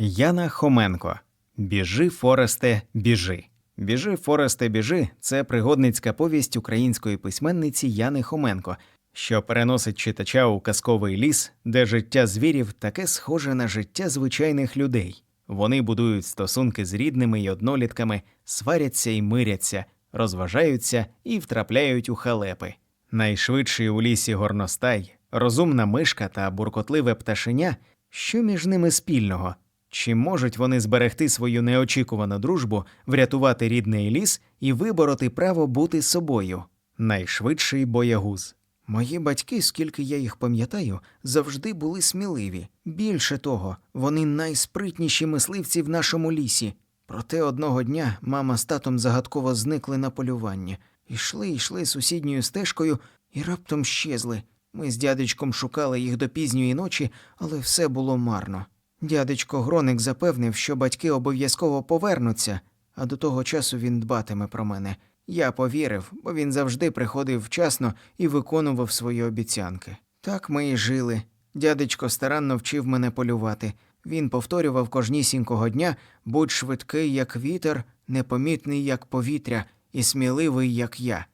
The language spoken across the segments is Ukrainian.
Яна Хоменко. Біжи, Форесте, біжи. Біжи, Форесте, біжи це пригодницька повість української письменниці Яни Хоменко, що переносить читача у казковий ліс, де життя звірів таке схоже на життя звичайних людей. Вони будують стосунки з рідними й однолітками, сваряться й миряться, розважаються і втрапляють у халепи. Найшвидший у лісі горностай, розумна мишка та буркотливе пташеня, що між ними спільного? Чи можуть вони зберегти свою неочікувану дружбу, врятувати рідний ліс і вибороти право бути собою? Найшвидший боягуз. Мої батьки, скільки я їх пам'ятаю, завжди були сміливі. Більше того, вони найспритніші мисливці в нашому лісі. Проте одного дня мама з татом загадково зникли на полюванні. Ішли, йшли сусідньою стежкою і раптом щезли. Ми з дядечком шукали їх до пізньої ночі, але все було марно. Дядечко Гроник запевнив, що батьки обов'язково повернуться, а до того часу він дбатиме про мене. Я повірив, бо він завжди приходив вчасно і виконував свої обіцянки. Так ми і жили. Дядечко старанно вчив мене полювати. Він повторював кожнісінького дня будь швидкий, як вітер, непомітний, як повітря, і сміливий, як я.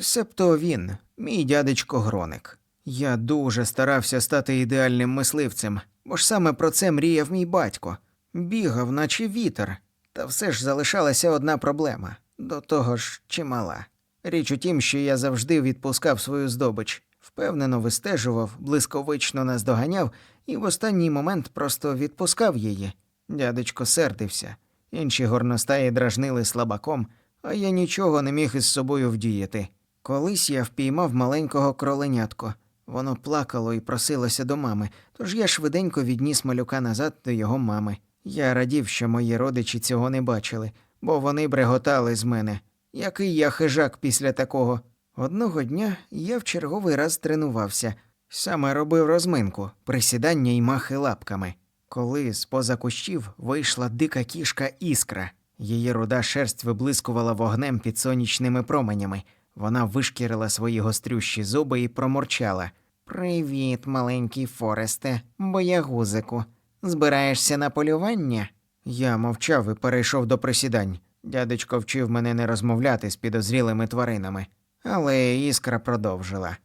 Себто він, мій дядечко Гроник. Я дуже старався стати ідеальним мисливцем, бо ж саме про це мріяв мій батько. Бігав, наче вітер. Та все ж залишалася одна проблема до того ж чимала. Річ у тім, що я завжди відпускав свою здобич, впевнено вистежував, блисковично наздоганяв і в останній момент просто відпускав її. Дядечко сердився. Інші горностаї дражнили слабаком, а я нічого не міг із собою вдіяти. Колись я впіймав маленького кроленятко. Воно плакало і просилося до мами, тож я швиденько відніс малюка назад до його мами. Я радів, що мої родичі цього не бачили, бо вони бреготали з мене. Який я хижак після такого. Одного дня я в черговий раз тренувався, саме робив розминку, присідання й махи лапками. Коли з поза кущів вийшла дика кішка іскра. Її руда шерсть виблискувала вогнем під сонячними променями. Вона вишкірила свої гострющі зуби і проморчала. Привіт, маленький Форесте, боягузику. Збираєшся на полювання? Я мовчав і перейшов до присідань. Дядечко вчив мене не розмовляти з підозрілими тваринами. Але іскра продовжила.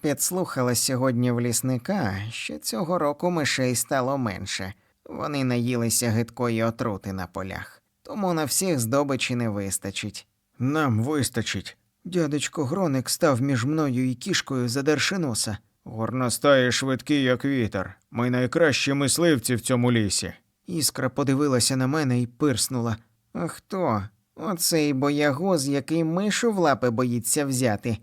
Підслухала сьогодні в лісника, що цього року мишей стало менше. Вони наїлися гидкої отрути на полях, тому на всіх здобичі не вистачить. Нам вистачить. Дядечко Гроник став між мною і кішкою, задерши носа. Горностаї швидкий, як вітер. Ми найкращі мисливці в цьому лісі. Іскра подивилася на мене і пирснула. А хто? Оцей боягуз, який мишу в лапи боїться взяти.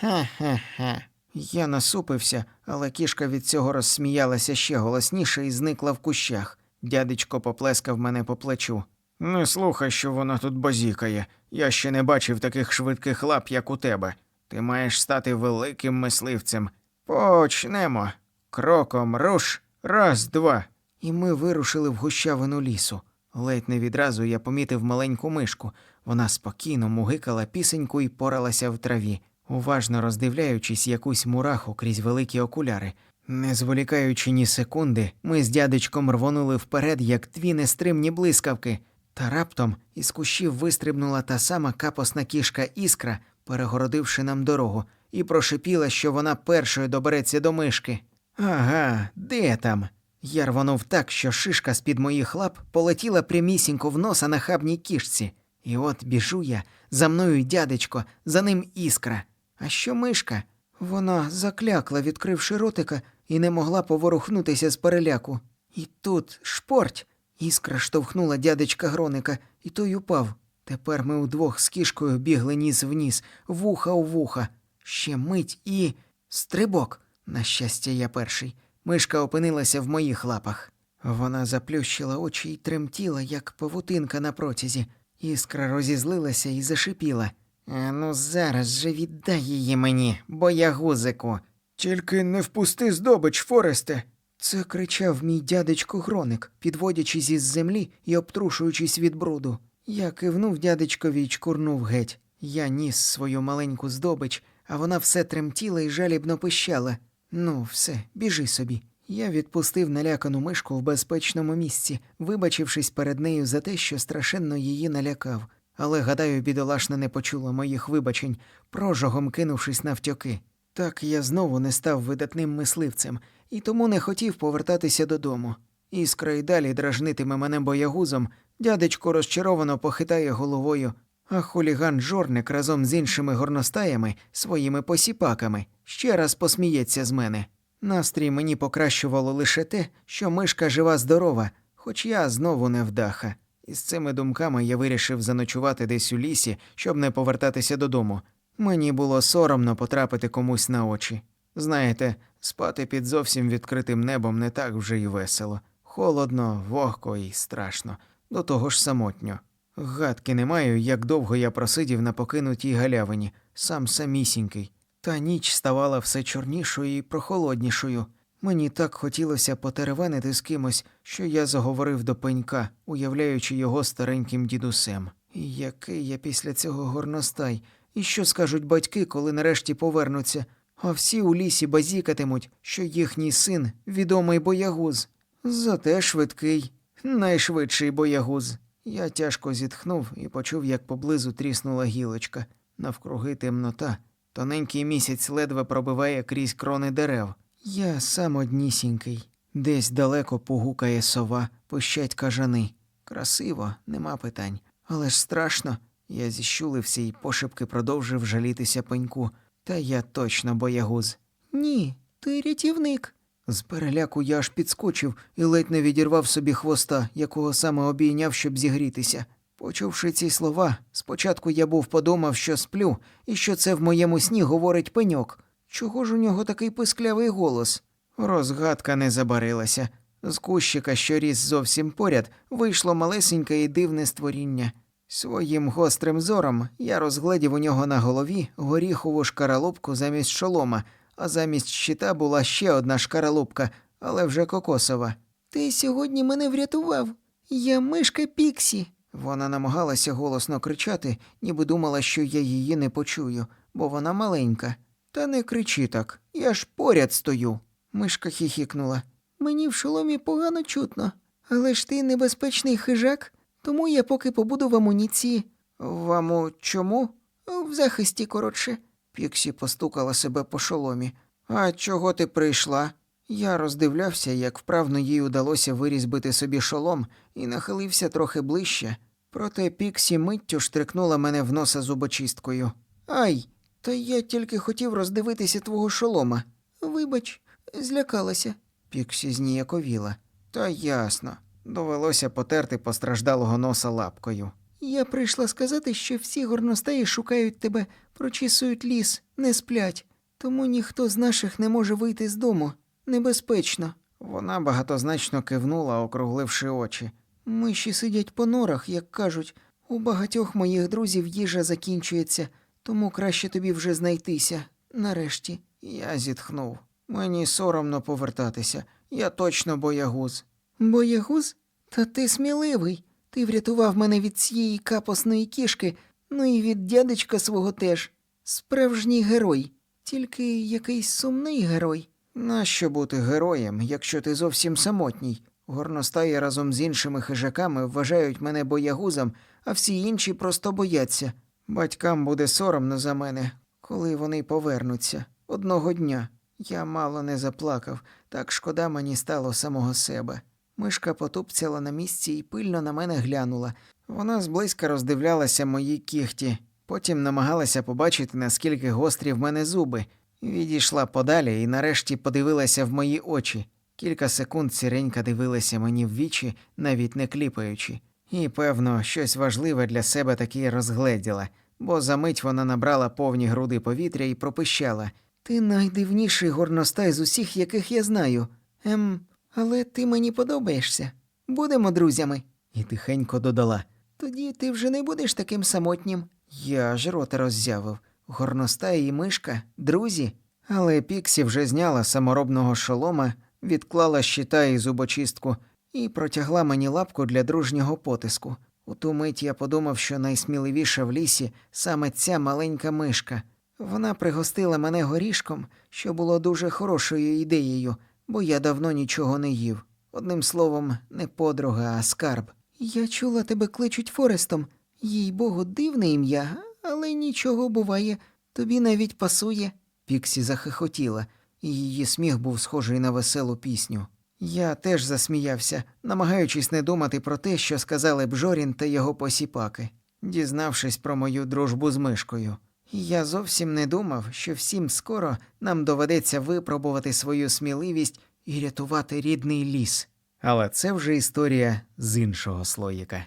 Ха-ха-ха. Я насупився, але кішка від цього розсміялася ще голосніше і зникла в кущах. Дядечко поплескав мене по плечу. Не слухай, що вона тут базікає. Я ще не бачив таких швидких лап, як у тебе. Ти маєш стати великим мисливцем. Почнемо. Кроком руш, раз, два. І ми вирушили в гущавину лісу. Ледь не відразу я помітив маленьку мишку. Вона спокійно мугикала пісеньку і поралася в траві, уважно роздивляючись якусь мураху крізь великі окуляри. Не зволікаючи ні секунди, ми з дядечком рвонули вперед, як дві нестримні блискавки. Та раптом із кущів вистрибнула та сама капосна кішка іскра, перегородивши нам дорогу, і прошипіла, що вона першою добереться до мишки. Ага, де там? Я рвонув так, що шишка з-під моїх лап полетіла прямісінько в носа на хабній кішці. І от біжу я, за мною дядечко, за ним іскра. А що мишка? Вона заклякла, відкривши ротика, і не могла поворухнутися з переляку. І тут шпорть. Іскра штовхнула дядечка Гроника, і той упав. Тепер ми удвох з кішкою бігли ніс в ніс, вуха у вуха. Ще мить і. стрибок. На щастя, я перший. Мишка опинилася в моїх лапах. Вона заплющила очі й тремтіла, як павутинка на протязі. Іскра розізлилася і зашипіла. А ну зараз же віддай її мені, боягузику. Тільки не впусти здобич, Форесте. Це кричав мій дядечко Гроник, підводячись із землі і обтрушуючись від бруду. Я кивнув дядечкові й чкурнув геть. Я ніс свою маленьку здобич, а вона все тремтіла і жалібно пищала. Ну, все, біжи собі. Я відпустив налякану мишку в безпечному місці, вибачившись перед нею за те, що страшенно її налякав. Але, гадаю, бідолашна не почула моїх вибачень, прожогом кинувшись навтьоки. Так я знову не став видатним мисливцем і тому не хотів повертатися додому. Іскра й далі дражнитиме мене боягузом, дядечко розчаровано похитає головою, а хуліган жорник разом з іншими горностаями, своїми посіпаками, ще раз посміється з мене. Настрій мені покращувало лише те, що мишка жива здорова, хоч я знову не вдаха. І з цими думками я вирішив заночувати десь у лісі, щоб не повертатися додому. Мені було соромно потрапити комусь на очі. Знаєте, спати під зовсім відкритим небом не так вже й весело. Холодно, вогко і страшно, до того ж самотньо. Гадки не маю, як довго я просидів на покинутій галявині, сам самісінький. Та ніч ставала все чорнішою і прохолоднішою. Мені так хотілося потеревенити з кимось, що я заговорив до пенька, уявляючи його стареньким дідусем. І який я після цього горностай, і що скажуть батьки, коли нарешті повернуться, а всі у лісі базікатимуть, що їхній син відомий боягуз. Зате швидкий, найшвидший боягуз. Я тяжко зітхнув і почув, як поблизу тріснула гілочка. Навкруги темнота. Тоненький місяць ледве пробиває крізь крони дерев. Я сам однісінький. Десь далеко погукає сова, пищать кажани. Красиво, нема питань. Але ж страшно. Я зіщулився і пошепки продовжив жалітися пеньку. Та я точно боягуз. Ні, ти рятівник. З переляку я аж підскочив і ледь не відірвав собі хвоста, якого саме обійняв, щоб зігрітися. Почувши ці слова, спочатку я був подумав, що сплю, і що це в моєму сні говорить пеньок. Чого ж у нього такий писклявий голос? Розгадка не забарилася. З кущика, що ріс зовсім поряд, вийшло малесеньке і дивне створіння. Своїм гострим зором я розгледів у нього на голові горіхову шкаралупку замість шолома, а замість щита була ще одна шкаралупка, але вже кокосова. Ти сьогодні мене врятував. Я мишка Піксі. Вона намагалася голосно кричати, ніби думала, що я її не почую, бо вона маленька. Та не кричи так, я ж поряд стою. Мишка хіхікнула. Мені в шоломі погано чутно, але ж ти небезпечний хижак, тому я поки побуду в амуніції. Вам у чому? В захисті, коротше. Піксі постукала себе по шоломі. А чого ти прийшла? Я роздивлявся, як вправно їй удалося вирізбити собі шолом, і нахилився трохи ближче. Проте Піксі миттю штрикнула мене в носа зубочисткою. Ай, та я тільки хотів роздивитися твого шолома. Вибач, злякалася. Піксі зніяковіла. Та ясно. Довелося потерти постраждалого носа лапкою. Я прийшла сказати, що всі горностаї шукають тебе, прочісують ліс, не сплять. Тому ніхто з наших не може вийти з дому. Небезпечно. Вона багатозначно кивнула, округливши очі. Миші сидять по норах, як кажуть. У багатьох моїх друзів їжа закінчується, тому краще тобі вже знайтися. Нарешті. Я зітхнув. Мені соромно повертатися. Я точно боягуз. Боягуз? Та ти сміливий. Ти врятував мене від цієї капосної кішки, ну і від дядечка свого теж. Справжній герой, тільки якийсь сумний герой. Нащо бути героєм, якщо ти зовсім самотній? Горностаї разом з іншими хижаками вважають мене боягузом, а всі інші просто бояться. Батькам буде соромно за мене, коли вони повернуться. Одного дня. Я мало не заплакав, так шкода мені стало самого себе. Мишка потупцяла на місці і пильно на мене глянула. Вона зблизька роздивлялася мої кіхті, потім намагалася побачити, наскільки гострі в мене зуби. Відійшла подалі і нарешті подивилася в мої очі. Кілька секунд сіренька дивилася мені в вічі, навіть не кліпаючи. І, певно, щось важливе для себе таки розгледіла, бо за мить вона набрала повні груди повітря і пропищала. Ти найдивніший горностай з усіх, яких я знаю. Ем, але ти мені подобаєшся. Будемо друзями. І тихенько додала. Тоді ти вже не будеш таким самотнім. Я аж рота роззявив. Горностай і мишка, друзі. Але Піксі вже зняла саморобного шолома, відклала щита і зубочистку і протягла мені лапку для дружнього потиску. У ту мить я подумав, що найсміливіша в лісі саме ця маленька мишка. Вона пригостила мене горішком, що було дуже хорошою ідеєю, бо я давно нічого не їв. Одним словом, не подруга, а скарб. Я чула, тебе кличуть Форестом. Їй богу, дивне ім'я, але нічого буває. Тобі навіть пасує. Піксі захихотіла, і її сміх був схожий на веселу пісню. Я теж засміявся, намагаючись не думати про те, що сказали б Жорін та його посіпаки, дізнавшись про мою дружбу з мишкою. Я зовсім не думав, що всім скоро нам доведеться випробувати свою сміливість і рятувати рідний ліс. Але це вже історія з іншого слоїка.